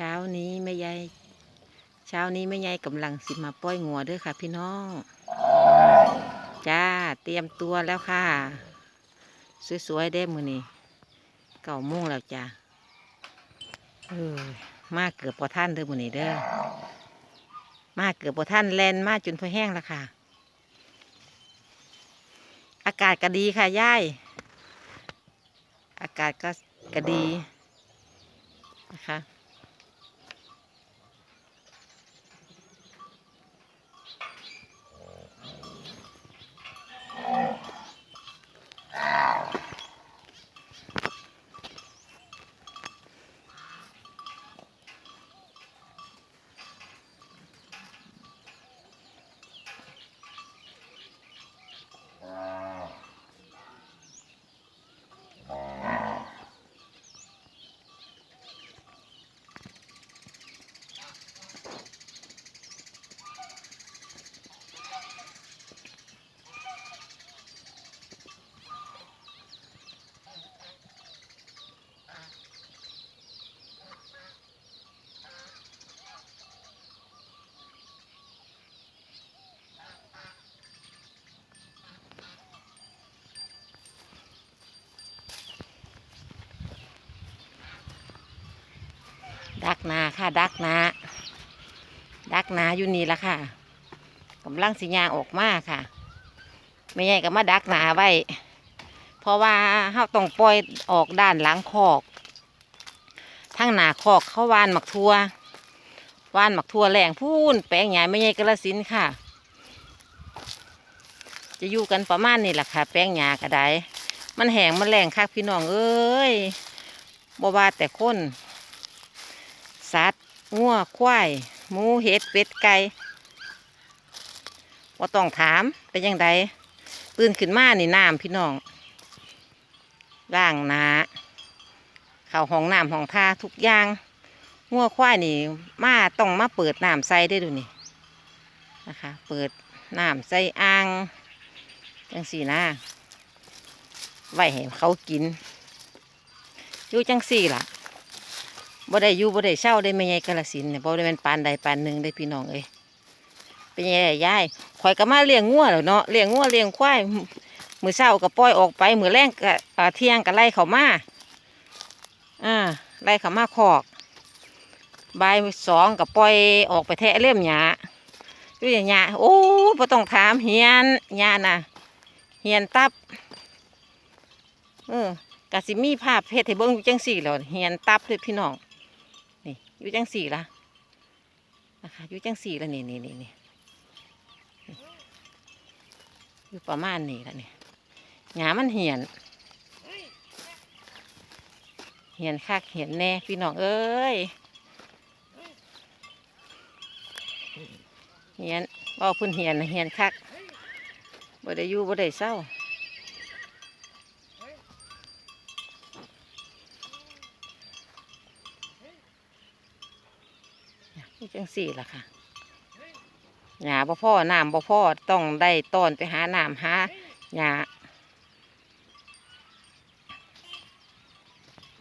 เช้านี้แม่ยายเช้านี้แม่ยายกำลังสิมาปล่อยงัวเด้อค่ะ พี่น้อง จ้าเตรียมตัวแล้วค่ะ สวยๆได้มือนี้เก่ามุ่งแล้วจ้าเออมาเกือบพอท่านเด้อมือนี้เด้อมาเกือบพอท่านแลนมาจนพอแห้งแล้วค่ะ อากาศก็ดีค่ะย่ายอากาศก็ก็ดีนะคะ ดักนาค่ะ ดักนา ดักนาอยู่นี่ละค่ะกำลังสิยาออกมาค่ะไม่ใหญ่ก็มาดักนาไว้ เพราะว่าเขาต้องปล่อยออกด้านหลังคอกทั้งหนาคอกเขาวานหมักทัววานหมักทัวแรงพูนแปลงใหญ่ไม่ใหญ่กระสินค่ะ จะอยู่กันประมาณนี้แหละค่ะ แป้งหญ้าก็ได้มันแห้งมันแรงคักพี่น้องเอ้ยบ่ว่าแต่คน สัตว์งัวควายหมูเห็ดเป็ดไก่ว่าต้องถามเป็นยังไงตื่นขึ้นมานี่น้ำพี่น้องล่างหนาเข่าห้องน้ำห้องท่าทุกอย่างงัวควายนี่ มาต้องมาเปิดน้ำใส่ได้ดูนี่นะคะ เปิดน้ำใส่อ่างจังสี่นะไว้ให้เขากินอยู่จังสี่ล่ะ บ่ได้อยู่บ่ได้เช่าได้ไม่ใหญ่กาลสินเนี่ยบ่ได้เป็นปานใดปานหนึ่งได้พี่น้องเอ้ยเป็นยังไงยายข่อยก็มาเลี้ยงงัวแล้วเนาะเลี้ยงงัวเลี้ยงควายมือเช้าก็ปล่อยออกไปมือแรงก็เที่ยงก็ไล่เขามาอ่าไล่เขามาคอกบายสองก็ปล่อยออกไปแทะเล่มหญ้าดูอย่างหญ้าโอ้ยบ่ต้องถามเฮียนหญ้าน่ะเฮียนตับเออกะสิมีภาพเพชรให้เบิ่งจังสี่แล้วเฮียนตับเลยพี่น้อง อยู่จังสี่ละนะคะอยู่จังสี่ละนี่นี่นี่นี่อยู่ประมาณนี้ละนี่หงามันเหียน เหียนคักเหียนแน่พี่น้องเอ้ยเหียนบ่าพื้นเหียนเหียนคักบ่ได้อยู่บ่ได้เศร้า นี่จังสี่ล่ะค่ะหญ้าบ่พ่อน้ำบ่พ่อต้องได้ต้อนไปหาน้ำหาหญ้า